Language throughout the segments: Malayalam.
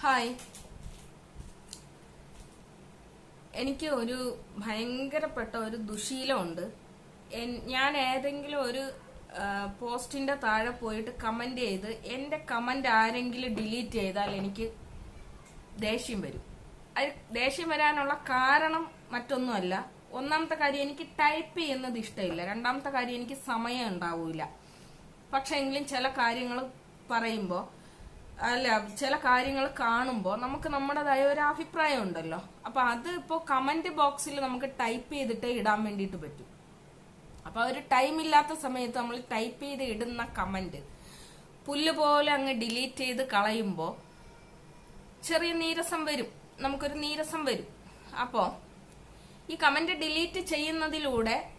ഹായ് എനിക്ക് ഒരു ഭയങ്കരപ്പെട്ട ഒരു ദുശീലമുണ്ട്. ഞാൻ ഏതെങ്കിലും ഒരു പോസ്റ്റിന്റെ താഴെ പോയിട്ട് കമന്റ് ചെയ്ത് എന്റെ കമന്റ് ആരെങ്കിലും ഡിലീറ്റ് ചെയ്താൽ എനിക്ക് ദേഷ്യം വരും. അത് ദേഷ്യം വരാനുള്ള കാരണം മറ്റൊന്നുമല്ല. ഒന്നാമത്തെ കാര്യം എനിക്ക് ടൈപ്പ് ചെയ്യുന്നത് ഇഷ്ടമില്ല. രണ്ടാമത്തെ കാര്യം എനിക്ക് സമയം ഉണ്ടാവില്ല പക്ഷെ എങ്കിലും ചില കാര്യങ്ങൾ പറയുമ്പോൾ അല്ല ചില കാര്യങ്ങൾ കാണുമ്പോൾ നമുക്ക് നമ്മുടേതായ ഒരു അഭിപ്രായം ഉണ്ടല്ലോ. അപ്പൊ അത് ഇപ്പോൾ കമന്റ് ബോക്സിൽ നമുക്ക് ടൈപ്പ് ചെയ്തിട്ട് ഇടാൻ വേണ്ടിയിട്ട് പറ്റും. അപ്പൊ ഒരു ടൈം ഇല്ലാത്ത സമയത്ത് നമ്മൾ ടൈപ്പ് ചെയ്ത് ഇടുന്ന കമന്റ് പുല്ല് പോലെ അങ്ങ് ഡിലീറ്റ് ചെയ്ത് കളയുമ്പോൾ ചെറിയ നീരസം വരും. നമുക്കൊരു നീരസം വരും. അപ്പോ ഈ കമന്റ് ഡിലീറ്റ് ചെയ്യുന്നതിലൂടെ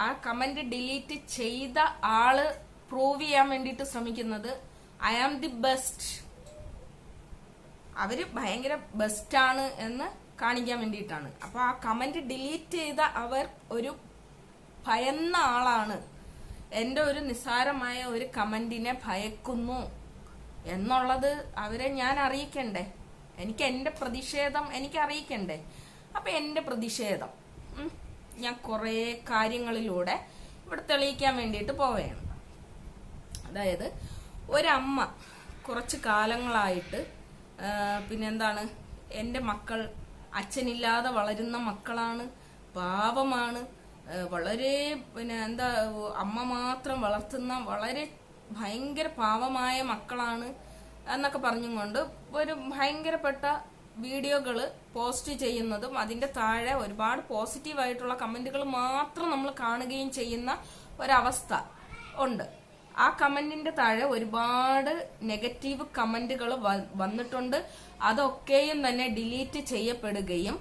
ആ കമന്റ് ഡിലീറ്റ് ചെയ്ത ആൾ പ്രൂവ് ചെയ്യാൻ വേണ്ടിയിട്ട് ശ്രമിക്കുന്നത് ഐ ആം ദി ബെസ്റ്റ് അവർ ഭയങ്കര ബെസ്റ്റ് ആണ് എന്ന് കാണിക്കാൻ വേണ്ടിയിട്ടാണ്. അപ്പൊ ആ കമന്റ് ഡിലീറ്റ് ചെയ്ത അവർ ഒരു ഭയന്ന ആളാണ്. എന്റെ ഒരു നിസ്സാരമായ ഒരു കമന്റിനെ ഭയക്കുന്നു. എന്നുള്ളത് അവരെ ഞാൻ അറിയിക്കണ്ടേ? എനിക്ക് എന്റെ പ്രതിഷേധം എനിക്ക് അറിയിക്കണ്ടേ? അപ്പൊ എന്റെ പ്രതിഷേധം. ഞാൻ കുറെ കാര്യങ്ങളിലൂടെ ഇവിടെ തെളിയിക്കാൻ വേണ്ടിയിട്ട് പോവുകയാണ്. അതായത് ഒരമ്മ കുറച്ച് കാലങ്ങളായിട്ട് പിന്നെന്താണ് എന്റെ മക്കൾ അച്ഛനില്ലാതെ വളരുന്ന മക്കളാണ് പാവമാണ് വളരെ പിന്നെ എന്താ അമ്മ മാത്രം വളർത്തുന്ന വളരെ ഭയങ്കര പാവമായ മക്കളാണ് എന്നൊക്കെ പറഞ്ഞുകൊണ്ട് ഒരു ഭയങ്കരപ്പെട്ട വീഡിയോകൾ പോസ്റ്റ് ചെയ്യുന്നതും അതിന്റെ താഴെ ഒരുപാട് പോസിറ്റീവായിട്ടുള്ള കമന്റുകൾ മാത്രം നമ്മൾ കാണുകയും ചെയ്യുന്ന ഒരവസ്ഥ ഉണ്ട്. ആ കമന്റിന്റെ താഴെ ഒരുപാട് നെഗറ്റീവ് കമന്റുകൾ വന്നിട്ടുണ്ട്. അതൊക്കെയും തന്നെ ഡിലീറ്റ് ചെയ്യപ്പെടുകയും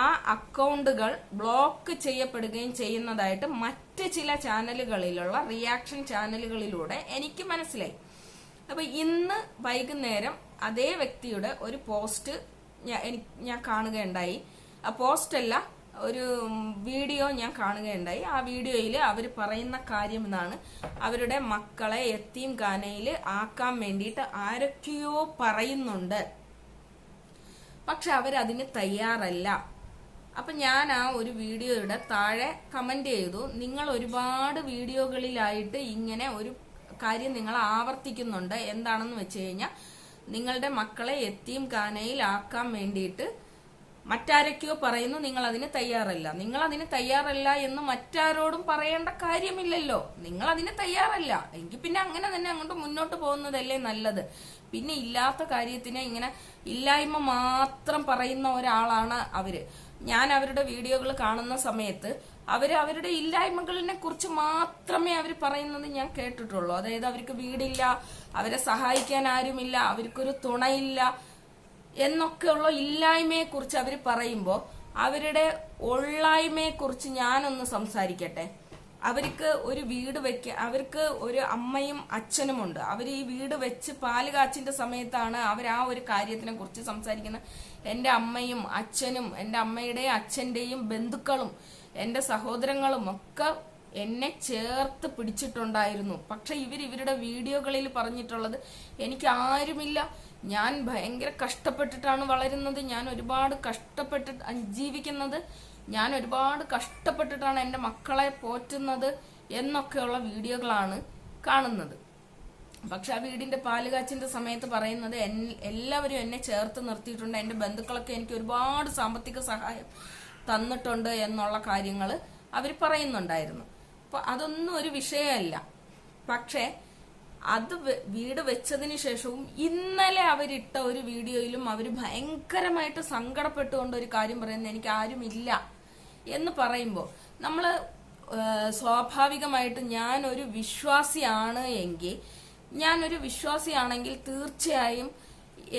ആ അക്കൗണ്ടുകൾ ബ്ലോക്ക് ചെയ്യപ്പെടുകയും ചെയ്യുന്നതായിട്ട് മറ്റ് ചില ചാനലുകളിലുള്ള റിയാക്ഷൻ ചാനലുകളിലൂടെ എനിക്ക് മനസ്സിലായി. അപ്പൊ ഇന്ന് വൈകുന്നേരം അതേ വ്യക്തിയുടെ ഒരു പോസ്റ്റ് ഞാൻ കാണുകയുണ്ടായി. ആ പോസ്റ്റ് അല്ല ഒരു വീഡിയോ ഞാൻ കാണുകയുണ്ടായി. ആ വീഡിയോയിൽ അവർ പറയുന്ന കാര്യം എന്നാണ് അവരുടെ മക്കളെ എത്തിയും ഖാനയിൽ ആക്കാൻ വേണ്ടിയിട്ട് ആരൊക്കെയോ പറയുന്നുണ്ട്. പക്ഷെ അവരതിന് തയ്യാറല്ല. അപ്പൊ ഞാൻ ആ ഒരു വീഡിയോയുടെ താഴെ കമന്റ് ചെയ്തു. നിങ്ങൾ ഒരുപാട് വീഡിയോകളിലായിട്ട് ഇങ്ങനെ ഒരു കാര്യം നിങ്ങൾ ആവർത്തിക്കുന്നുണ്ട്. എന്താണെന്ന് വെച്ച് കഴിഞ്ഞാൽ നിങ്ങളുടെ മക്കളെ എത്തിയും ഖാനയിൽ ആക്കാൻ വേണ്ടിയിട്ട് മറ്റാരൊക്കെയോ പറയുന്നു നിങ്ങൾ അതിന് തയ്യാറല്ല. നിങ്ങൾ അതിന് തയ്യാറല്ല എന്ന് മറ്റാരോടും പറയേണ്ട കാര്യമില്ലല്ലോ. നിങ്ങൾ അതിന് തയ്യാറല്ല. എങ്കിൽ പിന്നെ അങ്ങനെ തന്നെ അങ്ങോട്ട് മുന്നോട്ട് പോകുന്നതല്ലേ നല്ലത്. പിന്നെ ഇല്ലാത്ത കാര്യത്തിനെ ഇങ്ങനെ ഇല്ലായ്മ മാത്രം പറയുന്ന ഒരാളാണ് അവർ. ഞാൻ അവരുടെ വീഡിയോകൾ കാണുന്ന സമയത്ത് അവർ അവരുടെ ഇല്ലായ്മകളിനെ കുറിച്ച് മാത്രമേ അവർ പറയുന്നത് ഞാൻ കേട്ടിട്ടുള്ളൂ. അതായത് അവർക്ക് വീടില്ല അവരെ സഹായിക്കാൻ ആരുമില്ല അവർക്കൊരു തുണയില്ല എന്നൊക്കെയുള്ള ഇല്ലായ്മയെ കുറിച്ച് അവർ പറയുമ്പോൾ അവരുടെ ഉള്ളായ്മയെ കുറിച്ച് ഞാനൊന്ന് സംസാരിക്കട്ടെ. അവർക്ക് ഒരു വീട് വെക്ക അവർക്ക് ഒരു അമ്മയും അച്ഛനും ഉണ്ട് അവർ ഈ വീട് വെച്ച് പാൽ കാച്ചിന്റെ സമയത്താണ് അവർ ആ ഒരു കാര്യത്തിനെ കുറിച്ച് സംസാരിക്കുന്നത്. എന്റെ അമ്മയും അച്ഛനും എന്റെ അമ്മയുടെയും അച്ഛന്റെയും ബന്ധുക്കളും എന്റെ സഹോദരങ്ങളും ഒക്കെ എന്നെ ചേർത്ത് പിടിച്ചിട്ടുണ്ടായിരുന്നു. പക്ഷെ ഇവർ ഇവരുടെ വീഡിയോകളിൽ പറഞ്ഞിട്ടുള്ളത് എനിക്ക് ആരുമില്ല. ഞാൻ ഭയങ്കര കഷ്ടപ്പെട്ടിട്ടാണ് വളരുന്നത്. ഞാൻ ഒരുപാട് കഷ്ടപ്പെട്ട് ജീവിക്കുന്നത്. ഞാൻ ഒരുപാട് കഷ്ടപ്പെട്ടിട്ടാണ് എന്റെ മക്കളെ പോറ്റുന്നത് എന്നൊക്കെയുള്ള വീഡിയോകളാണ് കാണുന്നത്. പക്ഷെ ആ വീടിന്റെ പാലുകാച്ചിന്റെ സമയത്ത് പറയുന്നത് എല്ലാവരും എന്നെ ചേർത്ത് നിർത്തിയിട്ടുണ്ട്. എന്റെ ബന്ധുക്കളൊക്കെ എനിക്ക് ഒരുപാട് സാമ്പത്തിക സഹായം തന്നിട്ടുണ്ട് എന്നുള്ള കാര്യങ്ങൾ അവർ പറയുന്നുണ്ടായിരുന്നു. അപ്പൊ അതൊന്നും ഒരു വിഷയമല്ല. പക്ഷേ അത് വീട് വെച്ചതിന് ശേഷവും ഇന്നലെ അവരിട്ട ഒരു വീഡിയോയിലും അവർ ഭയങ്കരമായിട്ട് സങ്കടപ്പെട്ടുകൊണ്ട് ഒരു കാര്യം പറയുന്നത് എനിക്ക് ആരുമില്ല എന്ന് പറയുമ്പോൾ നമ്മൾ സ്വാഭാവികമായിട്ട് ഞാൻ ഒരു വിശ്വാസിയാണ് എങ്കിൽ ഞാനൊരു വിശ്വാസിയാണെങ്കിൽ തീർച്ചയായും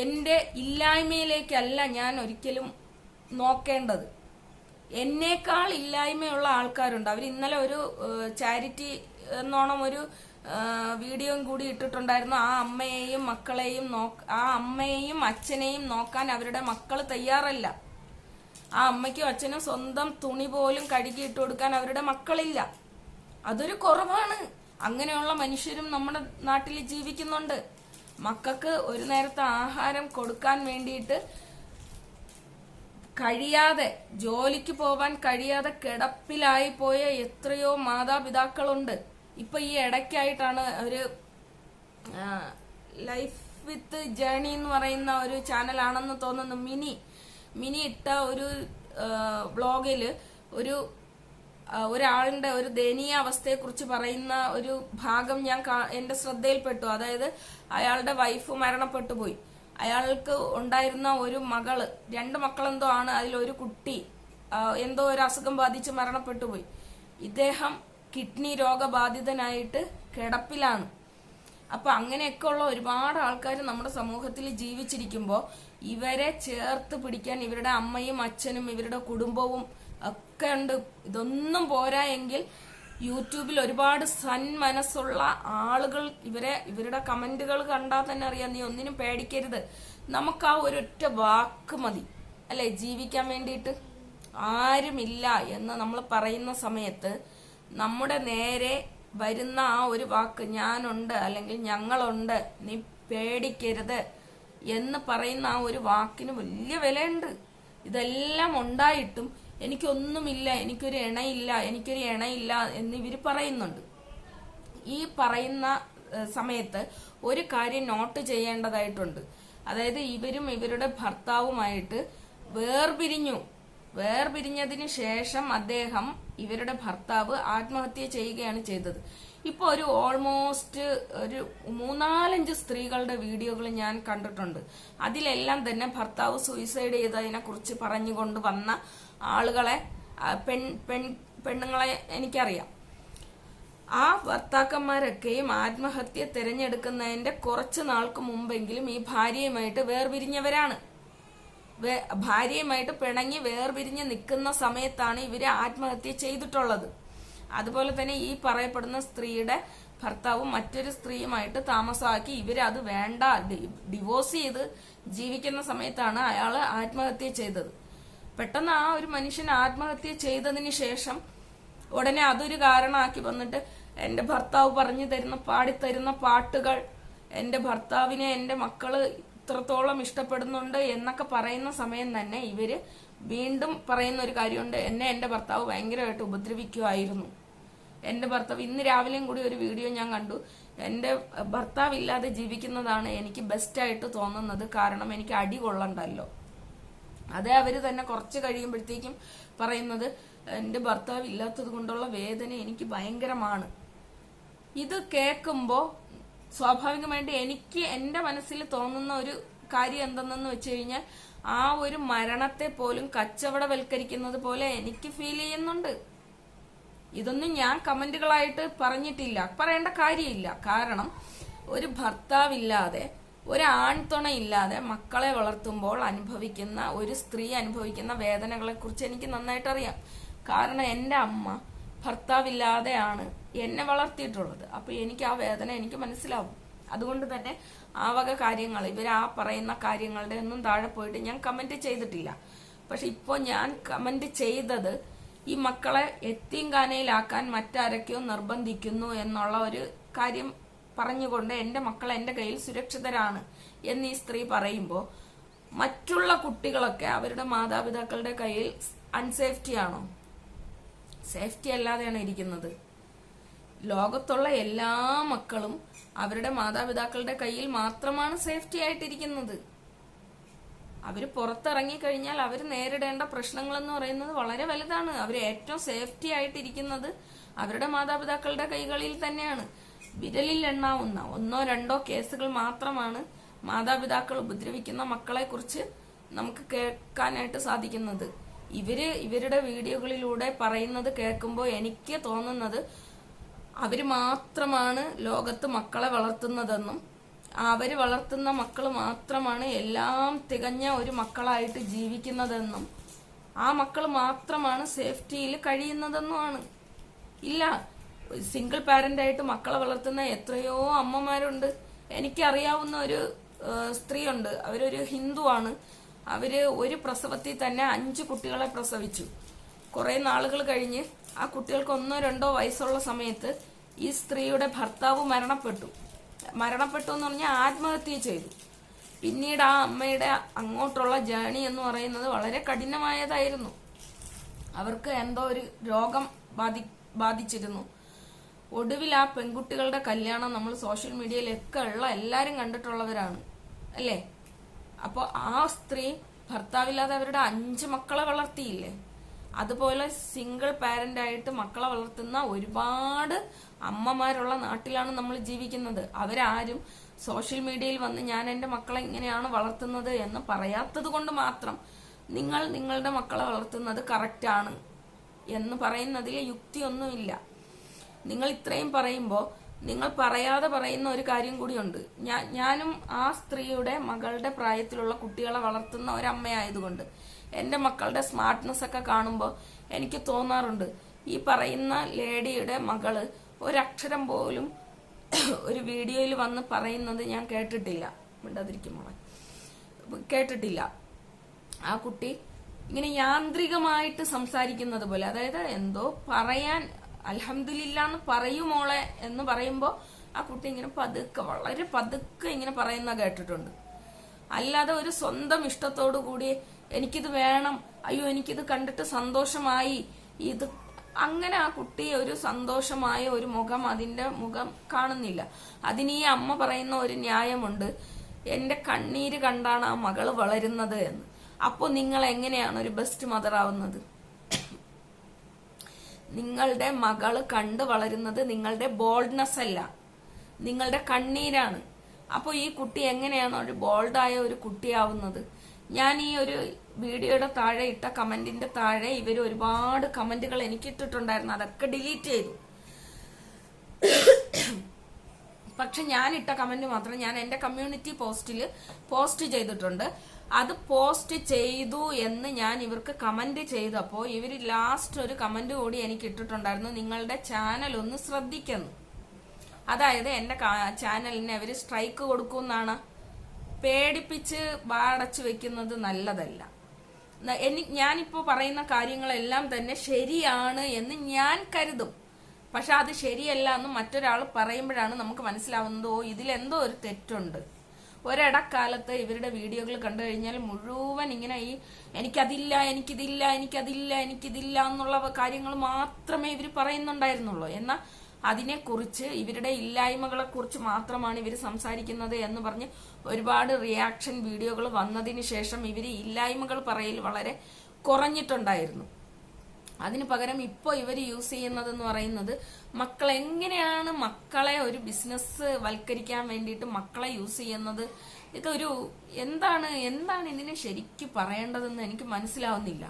എന്റെ ഇല്ലായ്മയിലേക്കല്ല ഞാൻ ഒരിക്കലും നോക്കേണ്ടത്. എന്നേക്കാൾ ഇല്ലായ്മയുള്ള ആൾക്കാരുണ്ട്. അവർ ഇന്നലെ ഒരു ചാരിറ്റി എന്നോണം ഒരു വീഡിയോയും കൂടി ഇട്ടിട്ടുണ്ടായിരുന്നു. ആ അമ്മയെയും മക്കളെയും ആ അമ്മയെയും അച്ഛനെയും നോക്കാൻ അവരുടെ മക്കൾ തയ്യാറല്ല. ആ അമ്മയ്ക്കും അച്ഛനും സ്വന്തം തുണി പോലും കഴുകി ഇട്ട് കൊടുക്കാൻ അവരുടെ മക്കളില്ല. അതൊരു കുറവാണ്. അങ്ങനെയുള്ള മനുഷ്യരും നമ്മുടെ നാട്ടിൽ ജീവിക്കുന്നുണ്ട്. മക്കൾക്ക് ഒരു നേരത്തെ ആഹാരം കൊടുക്കാൻ വേണ്ടിയിട്ട് കഴിയാതെ ജോലിക്ക് പോവാൻ കഴിയാതെ കിടപ്പിലായി പോയ എത്രയോ മാതാപിതാക്കളുണ്ട്. ഇപ്പൊ ഈ ഇടയ്ക്കായിട്ടാണ് ഒരു ലൈഫ് വിത്ത് ജേണി എന്ന് പറയുന്ന ഒരു ചാനലാണെന്ന് തോന്നുന്നു. മിനി മിനി ഇട്ട ഒരു വ്ളോഗിൽ ഒരു ഒരാളുടെ ഒരു ദയനീയ അവസ്ഥയെക്കുറിച്ച് പറയുന്ന ഒരു ഭാഗം ഞാൻ എന്റെ ശ്രദ്ധയിൽപ്പെട്ടു. അതായത് അയാളുടെ വൈഫ് മരണപ്പെട്ടു പോയി. അയാൾക്ക് ഉണ്ടായിരുന്ന ഒരു മകൾ രണ്ട് മക്കളെന്തോ ആണ് അതിലൊരു കുട്ടി എന്തോ ഒരു അസുഖം ബാധിച്ച് മരണപ്പെട്ടു പോയി. ഇദ്ദേഹം കിഡ്നി രോഗബാധിതനായിട്ട് കിടപ്പിലാണ്. അപ്പൊ അങ്ങനെയൊക്കെ ഉള്ള ഒരുപാട് ആൾക്കാർ നമ്മുടെ സമൂഹത്തിൽ ജീവിച്ചിരിക്കുമ്പോൾ ഇവരെ ചേർത്ത് പിടിക്കാൻ ഇവരുടെ അമ്മയും അച്ഛനും ഇവരുടെ കുടുംബവും ഒക്കെ ഉണ്ട്. ഇതൊന്നും പോരാ എങ്കിൽ യൂട്യൂബിൽ ഒരുപാട് സൻ മനസ്സുള്ള ആളുകൾ ഇവരെ ഇവരുടെ കമന്റുകൾ കണ്ടാൽ തന്നെ അറിയാം. നീ ഒന്നിനും പേടിക്കരുത്. നമുക്ക് ആ ഒരൊറ്റ വാക്ക് മതി. അല്ലെ? ജീവിക്കാൻ വേണ്ടിയിട്ട് ആരുമില്ല എന്ന് നമ്മൾ പറയുന്ന സമയത്ത് നമ്മുടെ നേരെ വരുന്ന ആ ഒരു വാക്ക് ഞാനുണ്ട് അല്ലെങ്കിൽ ഞങ്ങളുണ്ട് നീ പേടിക്കരുത് എന്ന് പറയുന്ന ആ ഒരു വാക്കിന് വലിയ വിലയുണ്ട്. ഇതെല്ലാം ഉണ്ടായിട്ടും എനിക്കൊന്നുമില്ല എനിക്കൊരു ഇണയില്ല എനിക്കൊരു ഇണയില്ല എന്ന് ഇവർ പറയുന്നുണ്ട്. ഈ പറയുന്ന സമയത്ത് ഒരു കാര്യം നോട്ട് ചെയ്യേണ്ടതായിട്ടുണ്ട്. അതായത് ഇവരും ഇവരുടെ ഭർത്താവുമായിട്ട് വേർപിരിഞ്ഞു. വേർപിരിഞ്ഞതിന് ശേഷം അദ്ദേഹം ഇവരുടെ ഭർത്താവ് ആത്മഹത്യ ചെയ്യുകയാണ് ചെയ്തത്. ഇപ്പൊ ഒരു ഓൾമോസ്റ്റ് ഒരു മൂന്നാലഞ്ച് സ്ത്രീകളുടെ വീഡിയോകൾ ഞാൻ കണ്ടിട്ടുണ്ട്. അതിലെല്ലാം തന്നെ ഭർത്താവ് സൂയിസൈഡ് ചെയ്തതിനെ കുറിച്ച് പറഞ്ഞുകൊണ്ട് വന്ന ആളുകളെ പെൺ പെൺ പെണ്ണുങ്ങളെ എനിക്കറിയാം. ആ ഭർത്താക്കന്മാരൊക്കെയും ആത്മഹത്യ തിരഞ്ഞെടുക്കുന്നതിന്റെ കുറച്ച് നാൾക്ക് മുമ്പെങ്കിലും ഈ ഭാര്യയുമായിട്ട് വേർപിരിഞ്ഞവരാണ്. ഭാര്യയുമായിട്ട് പിണങ്ങി വേർപിരിഞ്ഞ് നിൽക്കുന്ന സമയത്താണ് ഇവർ ആത്മഹത്യ ചെയ്തിട്ടുള്ളത്. അതുപോലെ തന്നെ ഈ പറയപ്പെടുന്ന സ്ത്രീയുടെ ഭർത്താവും മറ്റൊരു സ്ത്രീയുമായിട്ട് താമസമാക്കി ഇവരത് വേണ്ട ഡിവോഴ്സ് ചെയ്ത് ജീവിക്കുന്ന സമയത്താണ് അയാൾ ആത്മഹത്യ ചെയ്തത്. പെട്ടെന്ന് ആ ഒരു മനുഷ്യൻ ആത്മഹത്യ ചെയ്തതിന് ശേഷം ഉടനെ അതൊരു കാരണമാക്കി വന്നിട്ട് എന്റെ ഭർത്താവ് പറഞ്ഞു തരുന്ന പാടിത്തരുന്ന പാട്ടുകൾ എന്റെ ഭർത്താവിനെ എന്റെ മക്കൾ ഇത്രത്തോളം ഇഷ്ടപ്പെടുന്നുണ്ട് എന്നൊക്കെ പറയുന്ന സമയം തന്നെ ഇവർ വീണ്ടും പറയുന്ന ഒരു കാര്യമുണ്ട്. എന്നെ എന്റെ ഭർത്താവ് ഭയങ്കരമായിട്ട് ഉപദ്രവിക്കുമായിരുന്നു എന്റെ ഭർത്താവ് ഇന്ന് രാവിലെയും കൂടി ഒരു വീഡിയോ ഞാൻ കണ്ടു. എന്റെ ഭർത്താവ് ഇല്ലാതെ ജീവിക്കുന്നതാണ് എനിക്ക് ബെസ്റ്റായിട്ട് തോന്നുന്നത്. കാരണം എനിക്ക് അടി കൊള്ളണ്ടല്ലോ. അതേ അവർ തന്നെ കുറച്ച് കഴിയുമ്പോഴത്തേക്കും പറയുന്നത് എന്റെ ഭർത്താവ് ഇല്ലാത്തത് കൊണ്ടുള്ള വേദന എനിക്ക് ഭയങ്കരമാണ്. ഇത് കേൾക്കുമ്പോ സ്വാഭാവികമായിട്ട് എനിക്ക് എന്റെ മനസ്സിൽ തോന്നുന്ന ഒരു കാര്യം എന്തെന്ന് വെച്ച് കഴിഞ്ഞാൽ ആ ഒരു മരണത്തെ പോലും കച്ചവടവൽക്കരിക്കുന്നത് പോലെ എനിക്ക് ഫീൽ ചെയ്യുന്നുണ്ട്. ഇതൊന്നും ഞാൻ കമന്റുകളായിട്ട് പറഞ്ഞിട്ടില്ല. പറയേണ്ട കാര്യമില്ല. കാരണം ഒരു ഭർത്താവില്ലാതെ ഒരു ഇല്ലാതെ മക്കളെ വളർത്തുമ്പോൾ അനുഭവിക്കുന്ന ഒരു സ്ത്രീ അനുഭവിക്കുന്ന വേദനകളെ കുറിച്ച് എനിക്ക് നന്നായിട്ട് അറിയാം കാരണം എന്റെ അമ്മ ഭർത്താവില്ലാതെയാണ് എന്നെ വളർത്തിയിട്ടുള്ളത്. അപ്പൊ എനിക്ക് ആ വേദന എനിക്ക് മനസ്സിലാവും. അതുകൊണ്ട് തന്നെ ആ വക കാര്യങ്ങൾ ഇവർ ആ പറയുന്ന കാര്യങ്ങളുടെ ഒന്നും താഴെ പോയിട്ട് ഞാൻ കമന്റ് ചെയ്തിട്ടില്ല. പക്ഷെ ഇപ്പോൾ ഞാൻ കമന്റ് ചെയ്തത് ഈ മക്കളെ എത്തിങ്കാനയിലാക്കാൻ മറ്റാരൊക്കെയോ നിർബന്ധിക്കുന്നു എന്നുള്ള ഒരു കാര്യം പറഞ്ഞുകൊണ്ട് എന്റെ മക്കൾ എന്റെ കയ്യിൽ സുരക്ഷിതരാണ് എന്ന് ഈ സ്ത്രീ പറയുമ്പോൾ മറ്റുള്ള കുട്ടികളൊക്കെ അവരുടെ മാതാപിതാക്കളുടെ കയ്യിൽ അൺസേഫ്റ്റി ആണോ? സേഫ്റ്റി അല്ലാതെയാണ് ഇരിക്കുന്നത്. ലോകത്തുള്ള എല്ലാ മക്കളും അവരുടെ മാതാപിതാക്കളുടെ കയ്യിൽ മാത്രമാണ് സേഫ്റ്റി ആയിട്ടിരിക്കുന്നത്. അവർ പുറത്തിറങ്ങി കഴിഞ്ഞാൽ അവർ നേരിടേണ്ട പ്രശ്നങ്ങൾ എന്ന് പറയുന്നത് വളരെ വലുതാണ്. അവർ ഏറ്റവും സേഫ്റ്റി ആയിട്ടിരിക്കുന്നത് അവരുടെ മാതാപിതാക്കളുടെ കൈകളിൽ തന്നെയാണ്. വിരലിൽ എണ്ണാവുന്ന ഒന്നോ രണ്ടോ കേസുകൾ മാത്രമാണ് മാതാപിതാക്കൾ ഉപദ്രവിക്കുന്ന മക്കളെ കുറിച്ച് നമുക്ക് കേൾക്കാനായിട്ട് സാധിക്കുന്നത്. ഇവർ ഇവരുടെ വീഡിയോകളിലൂടെ പറയുന്നത് കേൾക്കുമ്പോൾ എനിക്ക് തോന്നുന്നത് അവർ മാത്രമാണ് ലോകത്ത് മക്കളെ വളർത്തുന്നതെന്നും അവർ വളർത്തുന്ന മക്കൾ മാത്രമാണ് എല്ലാം തികഞ്ഞ ഒരു മക്കളായിട്ട് ജീവിക്കുന്നതെന്നും ആ മക്കൾ മാത്രമാണ് സേഫ്റ്റിയിൽ കഴിയുന്നതെന്നുമാണ്. ഇല്ല സിംഗിൾ പാരന്റ് ആയിട്ട് മക്കളെ വളർത്തുന്ന എത്രയോ അമ്മമാരുണ്ട്. എനിക്കറിയാവുന്ന ഒരു സ്ത്രീയുണ്ട്. അവരൊരു ഹിന്ദുവാണ്. അവർ ഒരു പ്രസവത്തിൽ തന്നെ അഞ്ച് കുട്ടികളെ പ്രസവിച്ചു. കുറെ നാളുകൾ കഴിഞ്ഞ് ആ കുട്ടികൾക്ക് ഒന്നോ രണ്ടോ വയസ്സുള്ള സമയത്ത് ഈ സ്ത്രീയുടെ ഭർത്താവ് മരണപ്പെട്ടു. മരണപ്പെട്ടു എന്ന് പറഞ്ഞാൽ ആത്മഹത്യ ചെയ്തു. പിന്നീട് ആ അമ്മയുടെ അങ്ങോട്ടുള്ള ജേണി എന്ന് പറയുന്നത് വളരെ കഠിനമായതായിരുന്നു. അവർക്ക് എന്തോ ഒരു രോഗം ബാധി ബാധിച്ചിരുന്നു. ഒടുവിൽ ആ പെൺകുട്ടികളുടെ കല്യാണം നമ്മൾ സോഷ്യൽ മീഡിയയിലൊക്കെ ഉള്ള എല്ലാരും കണ്ടിട്ടുള്ളവരാണ്. അല്ലേ? അപ്പോൾ ആ സ്ത്രീ ഭർത്താവില്ലാതെ അവരുടെ അഞ്ച് മക്കളെ വളർത്തിയില്ലേ? അതുപോലെ സിംഗിൾ പാരന്റ് ആയിട്ട് മക്കളെ വളർത്തുന്ന ഒരുപാട് അമ്മമാരുള്ള നാട്ടിലാണ് നമ്മൾ ജീവിക്കുന്നത്. അവരാരും സോഷ്യൽ മീഡിയയിൽ വന്ന് ഞാൻ എന്റെ മക്കളെ ഇങ്ങനെയാണ് വളർത്തുന്നത് എന്ന് പറയാത്തത് കൊണ്ട് മാത്രം നിങ്ങൾ നിങ്ങളുടെ മക്കളെ വളർത്തുന്നത് കറക്റ്റാണ് എന്ന് പറയുന്നതിൽ യുക്തിയൊന്നുമില്ല. നിങ്ങൾ ഇത്രയും പറയുമ്പോൾ നിങ്ങൾ പറയാതെ പറയുന്ന ഒരു കാര്യം കൂടിയുണ്ട്. ഞാനും ആ സ്ത്രീയുടെ മകളുടെ പ്രായത്തിലുള്ള കുട്ടികളെ വളർത്തുന്ന ഒരമ്മയായതുകൊണ്ട് എന്റെ മക്കളുടെ സ്മാർട്ട്നെസ് ഒക്കെ കാണുമ്പോൾ എനിക്ക് തോന്നാറുണ്ട്. ഈ പറയുന്ന ലേഡിയുടെ മകൾ ഒരക്ഷരം പോലും ഒരു വീഡിയോയിൽ വന്ന് പറയുന്നത് ഞാൻ കേട്ടിട്ടില്ല. മിണ്ടാതിരിക്കുമ്പോൾ കേട്ടിട്ടില്ല. ആ കുട്ടി ഇങ്ങനെ യാന്ത്രികമായിട്ട് സംസാരിക്കുന്നത് പോലെ അതായത് എന്തോ പറയാൻ അൽഹംദുലില്ല എന്ന് പറയൂ മോളെ എന്ന് പറയുമ്പോ ആ കുട്ടി ഇങ്ങനെ പതുക്കെ വളരെ പതുക്കെ ഇങ്ങനെ പറയുന്ന കേട്ടിട്ടുണ്ട്. അല്ലാതെ ഒരു സ്വന്തം ഇഷ്ടത്തോടു കൂടി എനിക്കിത് വേണം അയ്യോ എനിക്കിത് കണ്ടിട്ട് സന്തോഷമായി ഇത് അങ്ങനെ ആ കുട്ടി ഒരു സന്തോഷമായ ഒരു മുഖം അതിന്റെ മുഖം കാണുന്നില്ല. അതിന് ഈ അമ്മ പറയുന്ന ഒരു ന്യായമുണ്ട് എന്റെ കണ്ണീര് കണ്ടാണ് ആ മകൾ വളരുന്നത് എന്ന്. അപ്പോൾ നിങ്ങൾ എങ്ങനെയാണ് ഒരു ബെസ്റ്റ് മദർ ആവുന്നത്? നിങ്ങളുടെ മകൾ കണ്ടു വളരുന്നത് നിങ്ങളുടെ ബോൾഡ്നെസ് അല്ല. നിങ്ങളുടെ കണ്ണീരാണ്. അപ്പോൾ ഈ കുട്ടി എങ്ങനെയാണ് ഒരു ബോൾഡായ ഒരു കുട്ടിയാവുന്നത്? ഞാൻ ഈ ഒരു വീഡിയോയുടെ താഴെ ഇട്ട കമന്റിന്റെ താഴെ ഇവർ ഒരുപാട് കമന്റുകൾ എനിക്ക് ഇട്ടിട്ടുണ്ടായിരുന്നു അതൊക്കെ ഡിലീറ്റ് ചെയ്തു. പക്ഷെ ഞാൻ ഇട്ട കമന്റ് മാത്രം ഞാൻ എന്റെ കമ്മ്യൂണിറ്റി പോസ്റ്റിൽ പോസ്റ്റ് ചെയ്തിട്ടുണ്ട്. അത് പോസ്റ്റ് ചെയ്തു എന്ന് ഞാൻ ഇവർക്ക് കമന്റ് ചെയ്തപ്പോൾ ഇവർ ലാസ്റ്റ് ഒരു കമന്റ് കൂടി എനിക്ക് ഇട്ടിട്ടുണ്ടായിരുന്നു. നിങ്ങളുടെ ചാനൽ ഒന്ന് ശ്രദ്ധിക്കുന്നു അതായത് എന്റെ ചാനലിന് അവർ സ്ട്രൈക്ക് കൊടുക്കുമെന്നാണ് പേടിപ്പിച്ച് വാടച്ചു വെക്കുന്നത് നല്ലതല്ല. ന- എനി ഞാനിപ്പോ പറയുന്ന കാര്യങ്ങളെല്ലാം തന്നെ ശരിയാണ് എന്ന് ഞാൻ കരുതും. പക്ഷെ അത് ശരിയല്ല എന്ന് മറ്റൊരാൾ പറയുമ്പോഴാണ് നമുക്ക് മനസ്സിലാവുന്നത് ഓ ഇതിലെന്തോ ഒരു തെറ്റുണ്ട്. ഒരിടക്കാലത്ത് ഇവരുടെ വീഡിയോകൾ കണ്ടു കഴിഞ്ഞാൽ മുഴുവൻ ഇങ്ങനെ ഈ എനിക്കതില്ല എനിക്കിതില്ല എനിക്കതില്ല എനിക്കിതില്ല എന്നുള്ള കാര്യങ്ങൾ മാത്രമേ ഇവർ പറയുന്നുണ്ടായിരുന്നുള്ളൂ. എന്നാൽ അതിനെക്കുറിച്ച് ഇവരുടെ ഇല്ലായ്മകളെ കുറിച്ച് മാത്രമാണ് ഇവർ സംസാരിക്കുന്നത് എന്ന് പറഞ്ഞ് ഒരുപാട് റിയാക്ഷൻ വീഡിയോകൾ വന്നതിന് ശേഷം ഇവർ ഇല്ലായ്മകൾ പറയൽ വളരെ കുറഞ്ഞിട്ടുണ്ടായിരുന്നു. അതിന് പകരം ഇപ്പോൾ ഇവർ യൂസ് ചെയ്യുന്നത് എന്ന് പറയുന്നത് മക്കൾ എങ്ങനെയാണ് മക്കളെ ഒരു ബിസിനസ് വൽക്കരിക്കാൻ വേണ്ടിയിട്ട് മക്കളെ യൂസ് ചെയ്യുന്നത്? ഇതൊരു എന്താണ് എന്താണ് ഇതിനെ ശരിക്കും പറയേണ്ടതെന്ന് എനിക്ക് മനസ്സിലാവുന്നില്ല.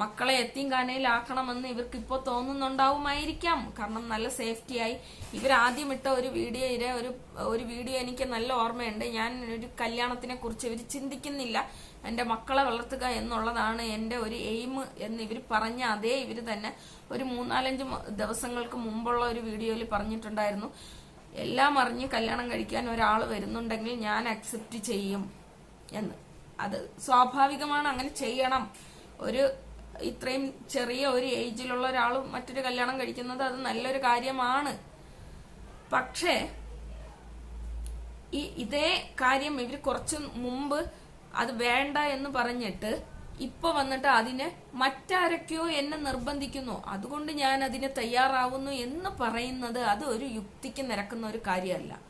മക്കളെ എത്തിയും കാനയിലാക്കണമെന്ന് ഇവർക്ക് ഇപ്പോൾ തോന്നുന്നുണ്ടാവുമായിരിക്കാം. കാരണം നല്ല സേഫ്റ്റിയായി ഇവർ ആദ്യം ഇട്ട ഒരു വീഡിയോയിലെ ഒരു ഒരു വീഡിയോ എനിക്ക് നല്ല ഓർമ്മയുണ്ട്. ഞാൻ ഒരു കല്യാണത്തിനെ കുറിച്ച് ഇവർ ചിന്തിക്കുന്നില്ല. എന്റെ മക്കളെ വളർത്തുക എന്നുള്ളതാണ് എന്റെ ഒരു എയിം എന്ന് ഇവർ പറഞ്ഞ അതേ ഇവർ തന്നെ ഒരു മൂന്നാലഞ്ച് ദിവസങ്ങൾക്ക് മുമ്പുള്ള ഒരു വീഡിയോയിൽ പറഞ്ഞിട്ടുണ്ടായിരുന്നു. എല്ലാം അറിഞ്ഞ് കല്യാണം കഴിക്കാൻ ഒരാൾ വരുന്നുണ്ടെങ്കിൽ ഞാൻ അക്സെപ്റ്റ് ചെയ്യും എന്ന്. അത് സ്വാഭാവികമാണ് അങ്ങനെ ചെയ്യണം. ഒരു ഇത്രയും ചെറിയ ഒരു ഏജിലുള്ള ഒരാൾ മറ്റൊരു കല്യാണം കഴിക്കുന്നത് അത് നല്ലൊരു കാര്യമാണ്. പക്ഷേ ഈ ഇതേ കാര്യം ഇവർ കുറച്ച് മുമ്പ് അത് വേണ്ട എന്ന് പറഞ്ഞിട്ട് ഇപ്പൊ വന്നിട്ട് അതിനെ മറ്റാരൊക്കെയോ എന്നെ നിർബന്ധിക്കുന്നു. അതുകൊണ്ട് ഞാൻ അതിന് തയ്യാറാവുന്നു എന്ന് പറയുന്നത് അത് ഒരു യുക്തിക്ക് നിരക്കുന്ന ഒരു കാര്യമല്ല.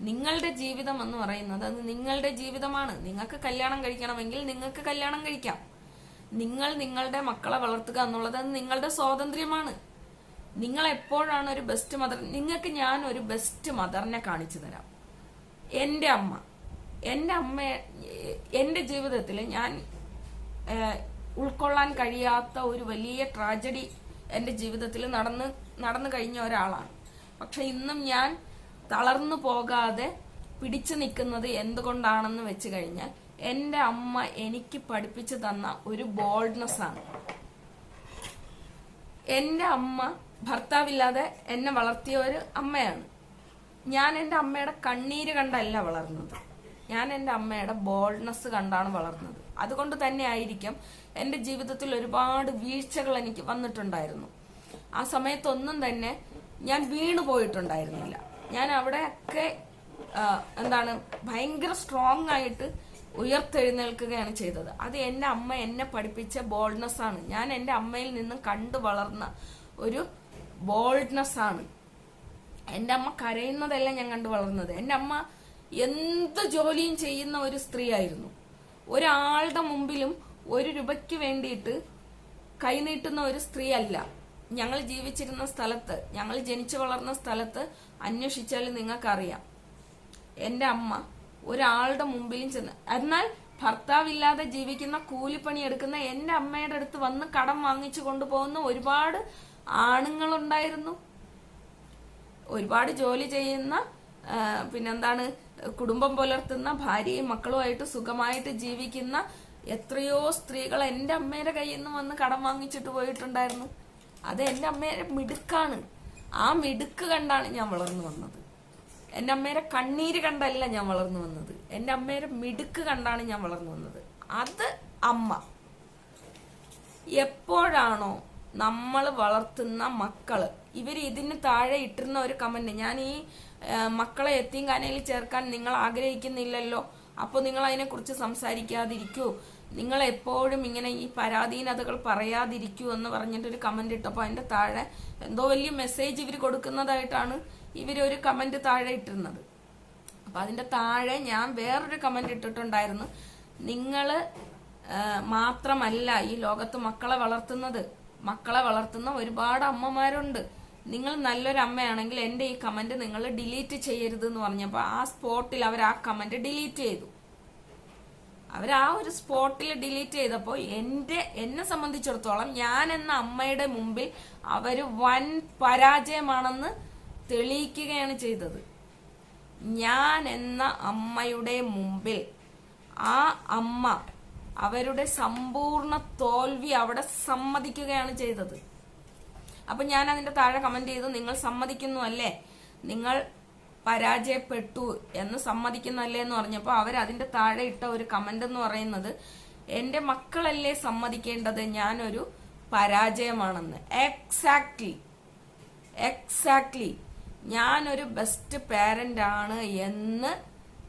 നിങ്ങളുടെ ജീവിതം എന്ന് പറയുന്നത് അത് നിങ്ങളുടെ ജീവിതമാണ്. നിങ്ങൾക്ക് കല്യാണം കഴിക്കണമെങ്കിൽ നിങ്ങൾക്ക് കല്യാണം കഴിക്കാം. നിങ്ങൾ നിങ്ങളുടെ മക്കളെ വളർത്തുക എന്നുള്ളത് നിങ്ങളുടെ സ്വാതന്ത്ര്യമാണ്. നിങ്ങൾ എപ്പോഴാണ് ഒരു ബെസ്റ്റ് മദർ നിങ്ങൾക്ക് ഞാൻ ഒരു ബെസ്റ്റ് മദറിനെ കാണിച്ചു തരാം. എന്റെ അമ്മ. എന്റെ അമ്മ എന്റെ ജീവിതത്തിൽ ഞാൻ ഉൾക്കൊള്ളാൻ കഴിയാത്ത ഒരു വലിയ ട്രാജഡി എന്റെ ജീവിതത്തിൽ നടന്ന് നടന്നു കഴിഞ്ഞ ഒരാളാണ്. പക്ഷെ ഇന്നും ഞാൻ തളർന്നു പോകാതെ പിടിച്ചു നിൽക്കുന്നത് എന്തുകൊണ്ടാണെന്ന് വെച്ച് കഴിഞ്ഞാൽ എന്റെ അമ്മ എനിക്ക് പഠിപ്പിച്ചു തന്ന ഒരു ബോൾഡ്നെസ് ആണ്. എന്റെ അമ്മ ഭർത്താവില്ലാതെ എന്നെ വളർത്തിയ ഒരു അമ്മയാണ്. ഞാൻ എന്റെ അമ്മയുടെ കണ്ണീര് കണ്ടല്ല വളർന്നത്. ഞാൻ എന്റെ അമ്മയുടെ ബോൾഡ്നെസ് കണ്ടാണ് വളർന്നത്. അതുകൊണ്ട് തന്നെ ആയിരിക്കും എന്റെ ജീവിതത്തിൽ ഒരുപാട് വീഴ്ചകൾ എനിക്ക് വന്നിട്ടുണ്ടായിരുന്നു. ആ സമയത്തൊന്നും തന്നെ ഞാൻ വീണു പോയിട്ടുണ്ടായിരുന്നില്ല. ഞാൻ അവിടെയൊക്കെ എന്താണ് ഭയങ്കര സ്ട്രോങ് ആയിട്ട് ഉയർത്തെഴുന്നേൽക്കുകയാണ് ചെയ്തത്. അത് എന്റെ അമ്മ എന്നെ പഠിപ്പിച്ച ബോൾഡ്നെസ് ആണ്. ഞാൻ എന്റെ അമ്മയിൽ നിന്നും കണ്ടു വളർന്ന ഒരു ബോൾഡ്നെസ് ആണ്. എന്റെ അമ്മ കരയുന്നതല്ല ഞാൻ കണ്ടു വളർന്നത്. എന്റെ അമ്മ എന്ത് ജോലിയും ചെയ്യുന്ന ഒരു സ്ത്രീ ആയിരുന്നു ഒരാളുടെ മുമ്പിലും ഒരു രൂപയ്ക്ക് വേണ്ടിയിട്ട് കൈനീട്ടുന്ന ഒരു സ്ത്രീ അല്ല ഞങ്ങൾ ജീവിച്ചിരുന്ന സ്ഥലത്ത് ഞങ്ങൾ ജനിച്ചു വളർന്ന സ്ഥലത്ത് അന്വേഷിച്ചാൽ നിങ്ങൾക്കറിയാം. എന്റെ അമ്മ ഒരാളുടെ മുമ്പിലും ചെന്ന് എന്നാൽ ഭർത്താവില്ലാതെ ജീവിക്കുന്ന കൂലിപ്പണി എടുക്കുന്ന എന്റെ അമ്മയുടെ അടുത്ത് വന്ന് കടം വാങ്ങിച്ചു കൊണ്ടുപോകുന്ന ഒരുപാട് ആണുങ്ങളുണ്ടായിരുന്നു. ഒരുപാട് ജോലി ചെയ്യുന്ന പിന്നെന്താണ് കുടുംബം പുലർത്തുന്ന ഭാര്യയും മക്കളുമായിട്ട് സുഖമായിട്ട് ജീവിക്കുന്ന എത്രയോ സ്ത്രീകൾ എന്റെ അമ്മയുടെ കയ്യിൽ നിന്ന് വന്ന് കടം വാങ്ങിച്ചിട്ട് പോയിട്ടുണ്ടായിരുന്നു. അത് എന്റെ അമ്മയുടെ മിടുക്കാണ്. ആ മിടുക്ക് കണ്ടാണ് ഞാൻ വളർന്നു വന്നത്. എന്റെ അമ്മയുടെ കണ്ണീര് കണ്ടല്ല ഞാൻ വളർന്നു വന്നത്. എന്റെ അമ്മയുടെ മിടുക്ക് കണ്ടാണ് ഞാൻ വളർന്നു വന്നത്. അത് അമ്മ. എപ്പോഴാണോ നമ്മൾ വളർത്തുന്ന മക്കൾ ഇവർ ഇതിന് താഴെ ഇട്ടിരുന്ന ഒരു കമന്റ് ഞാൻ ഈ മക്കളെ എത്തിയും കാനയിൽ ചേർക്കാൻ നിങ്ങൾ ആഗ്രഹിക്കുന്നില്ലല്ലോ. അപ്പൊ നിങ്ങൾ അതിനെക്കുറിച്ച് സംസാരിക്കാതിരിക്കൂ. നിങ്ങൾ എപ്പോഴും ഇങ്ങനെ ഈ പരാധീനതകൾ പറയാതിരിക്കൂ എന്ന് പറഞ്ഞിട്ടൊരു കമന്റ് ഇട്ടപ്പോൾ അതിന്റെ താഴെ എന്തോ വലിയ മെസ്സേജ് ഇവർ കൊടുക്കുന്നതായിട്ടാണ് ഇവരൊരു കമന്റ് താഴെ ഇട്ടിരുന്നത്. അപ്പൊ അതിന്റെ താഴെ ഞാൻ വേറൊരു കമന്റ് ഇട്ടിട്ടുണ്ടായിരുന്നു. നിങ്ങൾ മാത്രമല്ല ഈ ലോകത്ത് മക്കളെ വളർത്തുന്നത്. മക്കളെ വളർത്തുന്ന ഒരുപാട് അമ്മമാരുണ്ട്. നിങ്ങൾ നല്ലൊരു അമ്മയാണെങ്കിൽ എന്റെ ഈ കമന്റ് നിങ്ങൾ ഡിലീറ്റ് ചെയ്യരുത് എന്ന് പറഞ്ഞപ്പോ ആ സ്പോട്ടിൽ അവർ ആ കമന്റ് ഡിലീറ്റ് ചെയ്തു. അവർ ആ ഒരു സ്പോട്ടിൽ ഡിലീറ്റ് ചെയ്തപ്പോൾ എന്റെ എന്നെ സംബന്ധിച്ചിടത്തോളം ഞാൻ എന്ന അമ്മയുടെ മുമ്പിൽ അവർ വൻ പരാജയമാണെന്ന് തെളിയിക്കുകയാണ് ചെയ്തത്. ഞാൻ എന്ന അമ്മയുടെ മുമ്പിൽ ആ അമ്മ അവരുടെ സമ്പൂർണ തോൽവി അവിടെ സമ്മതിക്കുകയാണ് ചെയ്തത്. അപ്പൊ ഞാൻ അതിന്റെ താഴെ കമന്റ് ചെയ്തു നിങ്ങൾ സമ്മതിക്കുന്നു അല്ലേ? നിങ്ങൾ പരാജയപ്പെട്ടു എന്ന് സമ്മതിക്കുന്നല്ലേ എന്ന് പറഞ്ഞപ്പോൾ അവർ അതിന്റെ താഴെ ഇട്ട ഒരു കമന്റ് എന്ന് പറയുന്നത് എന്റെ മക്കളല്ലേ സമ്മതിക്കേണ്ടത്? ഞാനൊരു പരാജയമാണെന്ന്. എക്സാക്ട്ലി എക്സാക്ട്ലി ഞാനൊരു ബെസ്റ്റ് പാരന്റ് ആണ് എന്ന്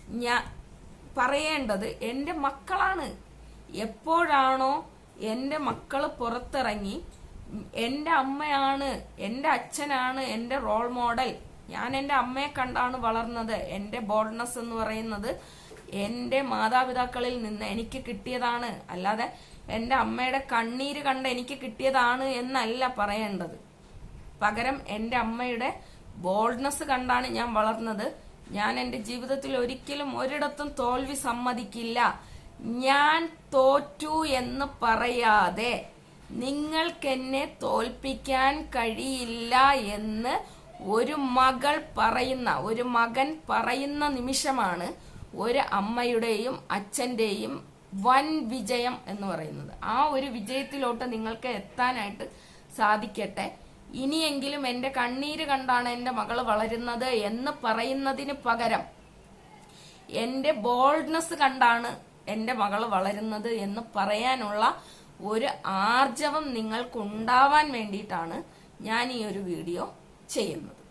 ഞാൻ പറയേണ്ടത് എന്റെ മക്കളാണ്. എപ്പോഴാണോ എന്റെ മക്കൾ പുറത്തിറങ്ങി എന്റെ അമ്മയാണ് എന്റെ അച്ഛനാണ് എന്റെ റോൾ മോഡൽ ഞാൻ എന്റെ അമ്മയെ കണ്ടാണ് വളർന്നത്. എന്റെ ബോൾഡ്നെസ് എന്ന് പറയുന്നത് എന്റെ മാതാപിതാക്കളിൽ നിന്ന് എനിക്ക് കിട്ടിയതാണ്. അല്ലാതെ എന്റെ അമ്മയുടെ കണ്ണീര് കണ്ട് എനിക്ക് കിട്ടിയതാണ് എന്നല്ല പറയേണ്ടത്. പകരം എന്റെ അമ്മയുടെ ബോൾഡ്നെസ് കണ്ടാണ് ഞാൻ വളർന്നത്. ഞാൻ എന്റെ ജീവിതത്തിൽ ഒരിക്കലും ഒരിടത്തും തോൽവി സമ്മതിക്കില്ല. ഞാൻ തോറ്റു എന്ന് പറയാതെ നിങ്ങൾക്കെന്നെ തോൽപ്പിക്കാൻ കഴിയില്ല എന്ന് ഒരു മകൾ പറയുന്ന ഒരു മകൻ പറയുന്ന നിമിഷമാണ് ഒരു അമ്മയുടെയും അച്ഛന്റെയും വൻ വിജയം എന്ന് പറയുന്നത്. ആ ഒരു വിജയത്തിലോട്ട് നിങ്ങൾക്ക് എത്താനായിട്ട് സാധിക്കട്ടെ. ഇനിയെങ്കിലും എന്റെ കണ്ണീര് കണ്ടാണ് എന്റെ മകൾ വളരുന്നത് എന്ന് പറയുന്നതിന് പകരം എന്റെ ബോൾഡ്നെസ് കണ്ടാണ് എന്റെ മകൾ വളരുന്നത് എന്ന് പറയാനുള്ള ഒരു ആർജവം നിങ്ങൾക്കുണ്ടാവാൻ വേണ്ടിയിട്ടാണ് ഞാൻ ഈ ഒരു വീഡിയോ ചെയ്യുന്നത്.